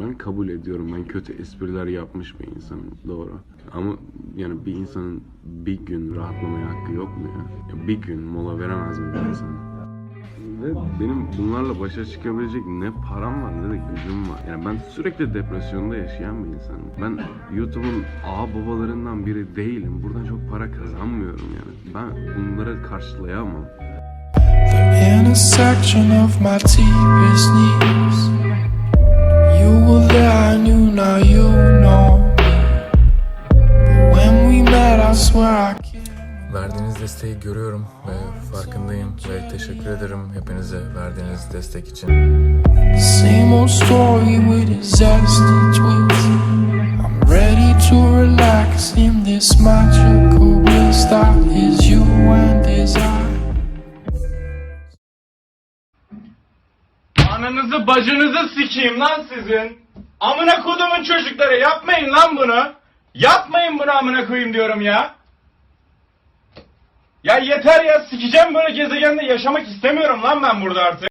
Ben kabul ediyorum. Ben kötü espriler yapmış bir insanım. Doğru. Ama yani bir insanın bir gün rahatlamaya hakkı yok mu ya? ya bir gün mola veremez mi bir insan? Ve benim bunlarla başa çıkabilecek ne param var ne de gücüm var. Yani ben sürekli depresyonda yaşayan bir insanım. Ben YouTube'un ağ babalarından biri değilim. Buradan çok para kazanmıyorum yani. Ben bunları karşılayamam. The intersection of my deepest needs. Verdiğiniz desteği görüyorum ve farkındayım ve teşekkür ederim hepinize verdiğiniz destek için. Same old story with a zesty twist. I'm ready to relax in this magical bliss that is you and is I. Ananızı bacınızı sikeyim lan sizin. Amına kodumun çocukları yapmayın lan bunu. Yapmayın bunu amına koyayım diyorum ya. Ya yeter ya sikeceğim böyle gezegende yaşamak istemiyorum lan ben burada artık.